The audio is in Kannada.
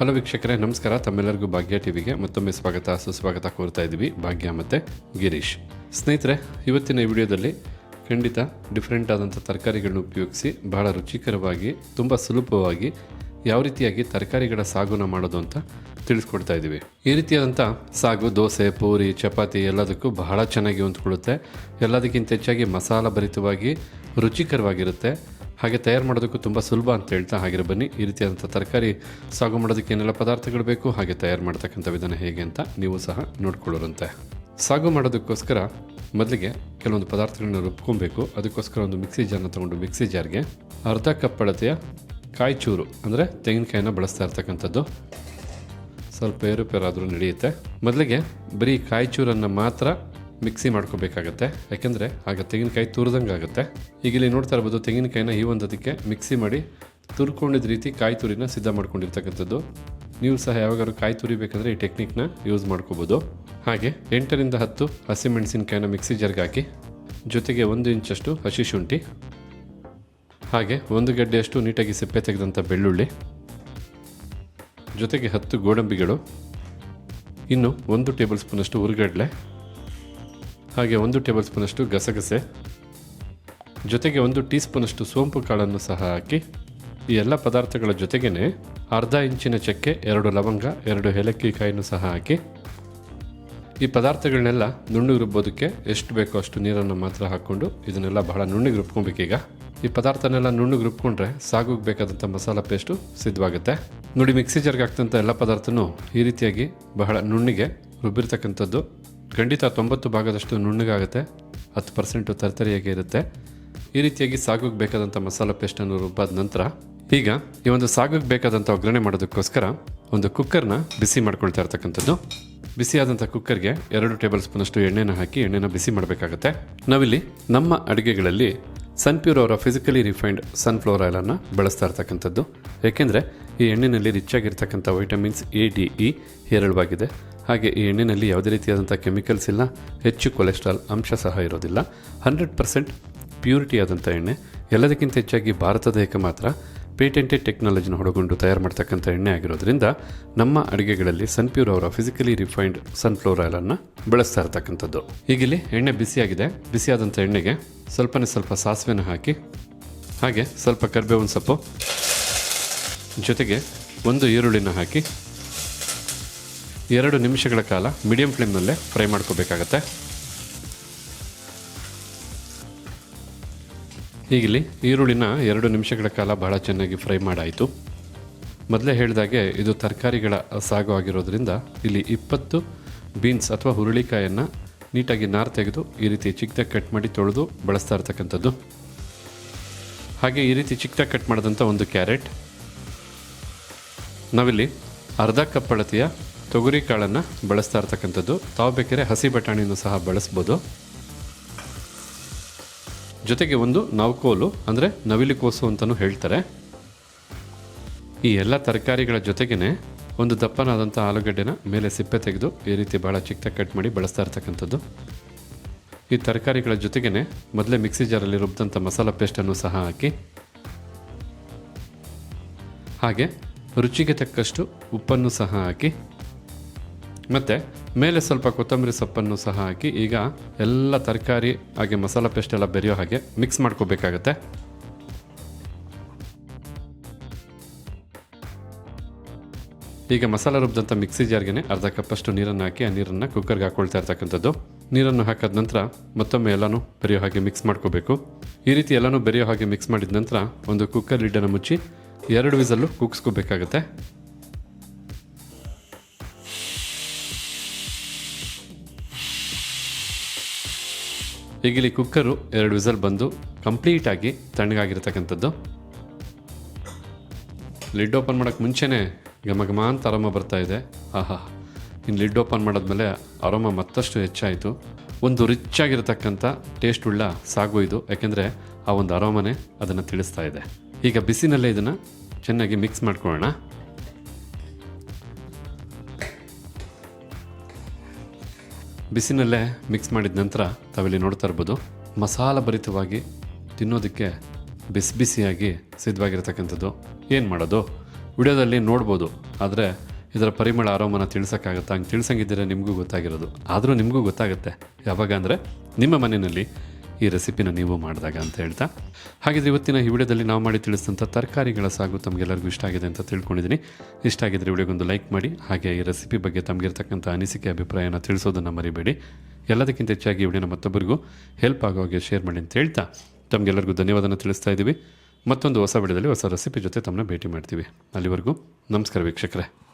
ಹಲೋ ವೀಕ್ಷಕರೇ, ನಮಸ್ಕಾರ. ತಮ್ಮೆಲ್ಲರಿಗೂ ಭಾಗ್ಯ ಟಿವಿಗೆ ಮತ್ತೊಮ್ಮೆ ಸ್ವಾಗತ. ಸುಸ್ವಾಗತ ಕೋರ್ತಾ ಇದ್ದೀವಿ. ಭಾಗ್ಯ ಮತ್ತು ಗಿರೀಶ್. ಸ್ನೇಹಿತರೆ, ಇವತ್ತಿನ ಈ ವಿಡಿಯೋದಲ್ಲಿ ಖಂಡಿತ ಡಿಫ್ರೆಂಟ್ ಆದಂಥ ತರಕಾರಿಗಳನ್ನು ಉಪಯೋಗಿಸಿ ಬಹಳ ರುಚಿಕರವಾಗಿ, ತುಂಬ ಸುಲಭವಾಗಿ ಯಾವ ರೀತಿಯಾಗಿ ತರಕಾರಿಗಳ ಸಾಗುನ ಮಾಡೋದು ಅಂತ ತಿಳಿಸ್ಕೊಡ್ತಾ ಇದ್ದೀವಿ. ಈ ರೀತಿಯಾದಂಥ ಸಾಗು, ದೋಸೆ, ಪೂರಿ, ಚಪಾತಿ ಎಲ್ಲದಕ್ಕೂ ಬಹಳ ಚೆನ್ನಾಗಿ ಹೊಂದ್ಕೊಳ್ಳುತ್ತೆ. ಎಲ್ಲದಕ್ಕಿಂತ ಹೆಚ್ಚಾಗಿ ಮಸಾಲ ಭರಿತವಾಗಿ ರುಚಿಕರವಾಗಿರುತ್ತೆ. ಹಾಗೆ ತಯಾರು ಮಾಡೋದಕ್ಕೂ ತುಂಬ ಸುಲಭ ಅಂತ ಹೇಳ್ತಾ ಹಾಗೆ ಬನ್ನಿ. ಈ ರೀತಿಯಾದಂಥ ತರಕಾರಿ ಸಾಗು ಮಾಡೋದಕ್ಕೆ ಏನೆಲ್ಲ ಪದಾರ್ಥಗಳು ಬೇಕು, ಹಾಗೆ ತಯಾರು ಮಾಡ್ತಕ್ಕಂಥ ವಿಧಾನ ಹೇಗೆ ಅಂತ ನೀವು ಸಹ ನೋಡ್ಕೊಳ್ಳೋರಂತೆ. ಸಾಗು ಮಾಡೋದಕ್ಕೋಸ್ಕರ ಮೊದಲಿಗೆ ಕೆಲವೊಂದು ಪದಾರ್ಥಗಳನ್ನ ರುಬ್ಕೊಬೇಕು. ಅದಕ್ಕೋಸ್ಕರ ಒಂದು ಮಿಕ್ಸಿ ಜಾರ್ನ ತೊಗೊಂಡು ಮಿಕ್ಸಿ ಜಾರ್ಗೆ ಅರ್ಧ ಕಪ್ ಅಳತೆಯ ಕಾಯಿ ಚೂರು, ಅಂದರೆ ತೆಂಗಿನಕಾಯಿನ ಬಳಸ್ತಾ ಇರ್ತಕ್ಕಂಥದ್ದು. ಸ್ವಲ್ಪ ಏರುಪೇರಾದರೂ ನಡೆಯುತ್ತೆ. ಮೊದಲಿಗೆ ಬರೀ ಕಾಯಿ ಚೂರನ್ನು ಮಾತ್ರ ಮಿಕ್ಸಿ ಮಾಡ್ಕೋಬೇಕಾಗತ್ತೆ. ಯಾಕೆಂದರೆ ಆಗ ತೆಂಗಿನಕಾಯಿ ತುರಿದಂಗೆ ಆಗುತ್ತೆ. ಈಗ ಇಲ್ಲಿ ನೋಡ್ತಾ ಇರ್ಬೋದು ತೆಂಗಿನಕಾಯಿನ ಈ ಒಂದು ಅದಕ್ಕೆ ಮಿಕ್ಸಿ ಮಾಡಿ ತುರ್ಕೊಂಡಿದ್ದ ರೀತಿ ಕಾಯಿ ತುರಿನ ಸಿದ್ಧ ಮಾಡ್ಕೊಂಡಿರ್ತಕ್ಕಂಥದ್ದು. ನೀವು ಸಹ ಯಾವಾಗಾದ್ರೂ ಕಾಯಿ ತುರಿಬೇಕಂದ್ರೆ ಈ ಟೆಕ್ನಿಕ್ನ ಯೂಸ್ ಮಾಡ್ಕೋಬೋದು. ಹಾಗೆ ಎಂಟರಿಂದ ಹತ್ತು ಹಸಿಮೆಣಸಿನಕಾಯಿನ ಮಿಕ್ಸಿ ಜರ್ಗೆ ಹಾಕಿ, ಜೊತೆಗೆ ಒಂದು ಇಂಚಷ್ಟು ಹಸಿ ಶುಂಠಿ, ಹಾಗೆ ಒಂದು ಗಡ್ಡೆಯಷ್ಟು ನೀಟಾಗಿ ಸಿಪ್ಪೆ ತೆಗೆದಂಥ ಬೆಳ್ಳುಳ್ಳಿ, ಜೊತೆಗೆ ಹತ್ತು ಗೋಡಂಬಿಗಳು, ಇನ್ನು ಒಂದು ಟೇಬಲ್ ಸ್ಪೂನಷ್ಟು ಹುರಿಗಡಲೆ ಹಾಗೆ ಒಂದು ಟೇಬಲ್ ಸ್ಪೂನಷ್ಟು ಗಸಗಸೆ. ಜೊತೆಗೆ ಒಂದು ಟೀ ಸ್ಪೂನಷ್ಟು ಸೋಂಪು ಕಾಳನ್ನು ಸಹ ಹಾಕಿ, ಈ ಎಲ್ಲ ಪದಾರ್ಥಗಳ ಜೊತೆಗೇ ಅರ್ಧ ಇಂಚಿನ ಚಕ್ಕೆ, ಎರಡು ಲವಂಗ, ಎರಡು ಏಲಕ್ಕಿ ಸಹ ಹಾಕಿ, ಈ ಪದಾರ್ಥಗಳನ್ನೆಲ್ಲ ನುಣ್ಣಗೆ ರುಬ್ಬೋದಕ್ಕೆ ಎಷ್ಟು ಬೇಕೋ ಅಷ್ಟು ನೀರನ್ನು ಮಾತ್ರ ಹಾಕ್ಕೊಂಡು ಇದನ್ನೆಲ್ಲ ಬಹಳ ನುಣ್ಣಗೆ ರುಬ್ಕೊಬೇಕೀಗ ಈ ಪದಾರ್ಥನೆಲ್ಲ ನುಣ್ಣಗೆ ರುಬ್ಕೊಂಡ್ರೆ ಸಾಗುಗೆ ಬೇಕಾದಂಥ ಮಸಾಲ ಪೇಸ್ಟು ಸಿದ್ಧವಾಗುತ್ತೆ. ನೋಡಿ, ಮಿಕ್ಸಿ ಜಾರ್ಗೆ ಹಾಕ್ತಂಥ ಎಲ್ಲ ಪದಾರ್ಥನೂ ಈ ರೀತಿಯಾಗಿ ಬಹಳ ನುಣ್ಣಿಗೆ ರುಬ್ಬಿರ್ತಕ್ಕಂಥದ್ದು ಖಂಡಿತ ತೊಂಬತ್ತು ಭಾಗದಷ್ಟು ನುಣ್ಣಗಾಗುತ್ತೆ. ಹತ್ತು ಪರ್ಸೆಂಟು ತರ್ತರಿಯಾಗಿ ಇರುತ್ತೆ. ಈ ರೀತಿಯಾಗಿ ಸಾಗುಗೆ ಬೇಕಾದಂಥ ಮಸಾಲ ಪೇಸ್ಟನ್ನು ರುಬ್ಬಾದ ನಂತರ ಈಗ ಈ ಒಂದು ಸಾಗುಗೆ ಬೇಕಾದಂಥ ಒಗ್ಗರಣೆ ಮಾಡೋದಕ್ಕೋಸ್ಕರ ಒಂದು ಕುಕ್ಕರ್ನ ಬಿಸಿ ಮಾಡ್ಕೊಳ್ತಾ ಇರ್ತಕ್ಕಂಥದ್ದು. ಬಿಸಿಯಾದಂಥ ಕುಕ್ಕರ್ಗೆ ಎರಡು ಟೇಬಲ್ ಸ್ಪೂನಷ್ಟು ಎಣ್ಣೆನ ಹಾಕಿ ಎಣ್ಣೆನ ಬಿಸಿ ಮಾಡಬೇಕಾಗತ್ತೆ. ನಾವಿಲ್ಲಿ ನಮ್ಮ ಅಡುಗೆಗಳಲ್ಲಿ ಸನ್ಪ್ಯೂರ್ ಅವರ ಫಿಸಿಕಲಿ ರಿಫೈನ್ಡ್ ಸನ್ಫ್ಲವರ್ ಆಯಿಲನ್ನು ಬಳಸ್ತಾ ಇರ್ತಕ್ಕಂಥದ್ದು. ಏಕೆಂದರೆ ಈ ಎಣ್ಣೆಯಲ್ಲಿ ರಿಚ್ ಆಗಿರ್ತಕ್ಕಂಥ ವೈಟಮಿನ್ಸ್ ಎ ಡಿ ಇ ಹೇರಳವಾಗಿದೆ. ಹಾಗೆ ಈ ಎಣ್ಣೆಯಲ್ಲಿ ಯಾವುದೇ ರೀತಿಯಾದಂಥ ಕೆಮಿಕಲ್ಸ್ ಇಲ್ಲ. ಹೆಚ್ಚು ಕೊಲೆಸ್ಟ್ರಾಲ್ ಅಂಶ ಸಹ ಇರೋದಿಲ್ಲ. ಹಂಡ್ರೆಡ್ ಪರ್ಸೆಂಟ್ ಪ್ಯೂರಿಟಿ ಆದಂಥ ಎಣ್ಣೆ. ಎಲ್ಲದಕ್ಕಿಂತ ಹೆಚ್ಚಾಗಿ ಭಾರತದ ಏಕ ಮಾತ್ರ. ಪೇಟೆಂಟೆಡ್ ಟೆಕ್ನಾಲಜಿನ ಹೊಡಗೊಂಡು ತಯಾರು ಮಾಡ್ತಕ್ಕಂಥ ಎಣ್ಣೆ ಆಗಿರೋದ್ರಿಂದ ನಮ್ಮ ಅಡುಗೆಗಳಲ್ಲಿ ಸನ್ಪ್ಯೂರ್ ಅವರ ಫಿಸಿಕಲಿ ರಿಫೈನ್ಡ್ ಸನ್ಫ್ಲವರ್ ಆಯಿಲನ್ನು ಬಳಸ್ತಾ ಇರ್ತಕ್ಕಂಥದ್ದು. ಈಗಿಲ್ಲಿ ಎಣ್ಣೆ ಬಿಸಿಯಾಗಿದೆ. ಬಿಸಿಯಾದಂಥ ಎಣ್ಣೆಗೆ ಸ್ವಲ್ಪನೇ ಸ್ವಲ್ಪ ಸಾಸಿವೆನ ಹಾಕಿ, ಹಾಗೆ ಸ್ವಲ್ಪ ಕರಿಬೇವಿನ ಸೊಪ್ಪು ಜೊತೆಗೆ ಒಂದು ಈರುಳ್ಳಿನ ಹಾಕಿ ಎರಡು ನಿಮಿಷಗಳ ಕಾಲ ಮೀಡಿಯಂ ಫ್ಲೇಮ್ನಲ್ಲೇ ಫ್ರೈ ಮಾಡ್ಕೋಬೇಕಾಗತ್ತೆ. ಈಗಲಿ ಈರುಳ್ಳಿನ ಎರಡು ನಿಮಿಷಗಳ ಕಾಲ ಬಹಳ ಚೆನ್ನಾಗಿ ಫ್ರೈ ಮಾಡಾಯಿತು. ಮೊದಲೇ ಹೇಳಿದಾಗೆ ಇದು ತರಕಾರಿಗಳ ಸಾಗು ಆಗಿರೋದ್ರಿಂದ ಇಲ್ಲಿ ಇಪ್ಪತ್ತು ಬೀನ್ಸ್ ಅಥವಾ ಹುರುಳಿಕಾಯನ್ನು ನೀಟಾಗಿ ನಾರು ತೆಗೆದು ಈ ರೀತಿ ಚಿಕ್ಕದಾಗಿ ಕಟ್ ಮಾಡಿ ತೊಳೆದು ಬಳಸ್ತಾ ಇರ್ತಕ್ಕಂಥದ್ದು. ಹಾಗೆ ಈ ರೀತಿ ಚಿಕ್ಕದಾಗಿ ಕಟ್ ಮಾಡಿದಂಥ ಒಂದು ಕ್ಯಾರೆಟ್. ನಾವಿಲ್ಲಿ ಅರ್ಧ ಕಪ್ ಅಳತೆಯ ತೊಗರಿ ಕಾಳನ್ನು ಬಳಸ್ತಾ ಇರ್ತಕ್ಕಂಥದ್ದು. ತಾವು ಬೇಕಾದ್ರೆ ಹಸಿ ಬಟಾಣಿನೂ ಸಹ ಬಳಸ್ಬೋದು. ಜೊತೆಗೆ ಒಂದು ನವಕೋಲು, ಅಂದರೆ ನವಿಲು ಕೋಸು ಅಂತಲೂ ಹೇಳ್ತಾರೆ. ಈ ಎಲ್ಲ ತರಕಾರಿಗಳ ಜೊತೆಗೇ ಒಂದು ದಪ್ಪನಾದಂಥ ಆಲೂಗಡ್ಡೆನ ಮೇಲೆ ಸಿಪ್ಪೆ ತೆಗೆದು ಈ ರೀತಿ ಭಾಳ ಚಿಕ್ಕ ಕಟ್ ಮಾಡಿ ಬಳಸ್ತಾ ಇರ್ತಕ್ಕಂಥದ್ದು. ಈ ತರಕಾರಿಗಳ ಜೊತೆಗೇ ಮೊದಲೇ ಮಿಕ್ಸಿ ಜಾರಲ್ಲಿ ರುಬ್ಬಿದಂಥ ಮಸಾಲ ಪೇಸ್ಟನ್ನು ಸಹ ಹಾಕಿ. ಹಾಗೆ ರುಚಿಗೆ ತಕ್ಕಷ್ಟು ಉಪ್ಪನ್ನು ಸಹ ಹಾಕಿ. ಮತ್ತು ಮೇಲೆ ಸ್ವಲ್ಪ ಕೊತ್ತಂಬರಿ ಸೊಪ್ಪನ್ನು ಸಹ ಹಾಕಿ ಈಗ ಎಲ್ಲ ತರಕಾರಿ ಹಾಗೆ ಮಸಾಲ ಪೇಸ್ಟ್ ಎಲ್ಲ ಬೆರೆಯೋ ಹಾಗೆ ಮಿಕ್ಸ್ ಮಾಡ್ಕೋಬೇಕಾಗತ್ತೆ. ಈಗ ಮಸಾಲ ರುಬ್ಬಿದಂಥ ಮಿಕ್ಸಿ ಜಾರ್ಗೆ ಅರ್ಧ ಕಪ್ಪಷ್ಟು ನೀರನ್ನು ಹಾಕಿ ಆ ನೀರನ್ನು ಕುಕ್ಕರ್ಗೆ ಹಾಕೊಳ್ತಾ ಇರ್ತಕ್ಕಂಥದ್ದು. ನೀರನ್ನು ಹಾಕಿದ ನಂತರ ಮತ್ತೊಮ್ಮೆ ಎಲ್ಲನೂ ಬೆರೆಯೋ ಹಾಗೆ ಮಿಕ್ಸ್ ಮಾಡ್ಕೋಬೇಕು. ಈ ರೀತಿ ಎಲ್ಲನೂ ಬೆರೆಯೋ ಹಾಗೆ ಮಿಕ್ಸ್ ಮಾಡಿದ ನಂತರ ಒಂದು ಕುಕ್ಕರ್ ಲಿಡ್ಡನ್ನು ಮುಚ್ಚಿ ಎರಡು ವಿಸಲ್ಲು ಕುಗ್ಸ್ಕೋಬೇಕಾಗತ್ತೆ. ಈಗ ಇಲ್ಲಿ ಕುಕ್ಕರು ಎರಡು ವಿಸಲ್ ಬಂದು ಕಂಪ್ಲೀಟಾಗಿ ತಣ್ಣಗಾಗಿರ್ತಕ್ಕಂಥದ್ದು. ಲಿಡ್ ಓಪನ್ ಮಾಡೋಕ್ಕೆ ಮುಂಚೆನೇ ಘಮ ಘಮ ಅಂತ ಅರೋಮ ಬರ್ತಾ ಇದೆ. ಆಹಾ. ಇನ್ನು ಲಿಡ್ ಓಪನ್ ಮಾಡಿದ್ಮೇಲೆ ಅರೋಮ ಮತ್ತಷ್ಟು ಹೆಚ್ಚಾಯಿತು. ಒಂದು ರಿಚ್ ಆಗಿರತಕ್ಕಂಥ ಟೇಸ್ಟ್ ಉಳ್ಳ ಸಾಗು ಇದು. ಯಾಕೆಂದರೆ ಆ ಒಂದು ಅರೋಮನೆ ಅದನ್ನು ತಿಳಿಸ್ತಾ ಇದೆ. ಈಗ ಬಿಸಿನಲ್ಲೇ ಇದನ್ನು ಚೆನ್ನಾಗಿ ಮಿಕ್ಸ್ ಮಾಡ್ಕೊಳ್ಳೋಣ. ಬಿಸಿನಲ್ಲೇ ಮಿಕ್ಸ್ ಮಾಡಿದ ನಂತರ ತಾವಿಲ್ಲಿ ನೋಡ್ತಾ ಇರ್ಬೋದು, ಮಸಾಲ ಭರಿತವಾಗಿ ತಿನ್ನೋದಕ್ಕೆ ಬಿಸಿ ಬಿಸಿಯಾಗಿ ಸಿದ್ಧವಾಗಿರ್ತಕ್ಕಂಥದ್ದು. ಏನು ಮಾಡೋದು? ವಿಡಿಯೋದಲ್ಲಿ ನೋಡ್ಬೋದು, ಆದರೆ ಇದರ ಪರಿಮಳ, ಆರೋಮನ ತಿಳಿಸೋಕ್ಕಾಗತ್ತಾ? ಹಂಗೆ ತಿಳಿಸಂಗಿದ್ದರೆ ನಿಮಗೂ ಗೊತ್ತಾಗಿರೋದು. ಆದರೂ ನಿಮಗೂ ಗೊತ್ತಾಗುತ್ತೆ. ಯಾವಾಗ ಅಂದರೆ ನಿಮ್ಮ ಮನೆಯಲ್ಲಿ ಈ ರೆಸಿಪಿನ ನೀವು ಮಾಡಿದಾಗ ಅಂತ ಹೇಳ್ತಾ. ಹಾಗಿದ್ರೆ ಇವತ್ತಿನ ಈ ವಿಡಿಯೋದಲ್ಲಿ ನಾವು ಮಾಡಿ ತಿಳಿಸಿದಂಥ ತರಕಾರಿಗಳ ಸಾಗು ತಮಗೆಲ್ಲರಿಗೂ ಇಷ್ಟ ಆಗಿದೆ ಅಂತ ತಿಳ್ಕೊಂಡಿದ್ದೀನಿ. ಇಷ್ಟ ಆಗಿದ್ದರೆ ವಿಡಿಯೋಗೊಂದು ಲೈಕ್ ಮಾಡಿ, ಹಾಗೆ ಈ ರೆಸಿಪಿ ಬಗ್ಗೆ ತಮಗಿರ್ತಕ್ಕಂಥ ಅನಿಸಿಕೆ, ಅಭಿಪ್ರಾಯನ ತಿಳಿಸೋದನ್ನು ಮರಿಬೇಡಿ. ಎಲ್ಲದಕ್ಕಿಂತ ಹೆಚ್ಚಾಗಿ ವಿಡಿಯೋನ ಮತ್ತೊಬ್ಬರಿಗೂ ಹೆಲ್ಪ್ ಆಗೋ ಹಾಗೆ ಶೇರ್ ಮಾಡಿ ಅಂತ ಹೇಳ್ತಾ ತಮಗೆಲ್ಲರಿಗೂ ಧನ್ಯವಾದನ ತಿಳಿಸ್ತಾ ಇದ್ದೀವಿ. ಮತ್ತೊಂದು ಹೊಸ ವಿಡಿಯೋದಲ್ಲಿ ಹೊಸ ರೆಸಿಪಿ ಜೊತೆ ತಮ್ಮನ್ನ ಭೇಟಿ ಮಾಡ್ತೀವಿ. ಅಲ್ಲಿವರೆಗೂ ನಮಸ್ಕಾರ ವೀಕ್ಷಕರೇ.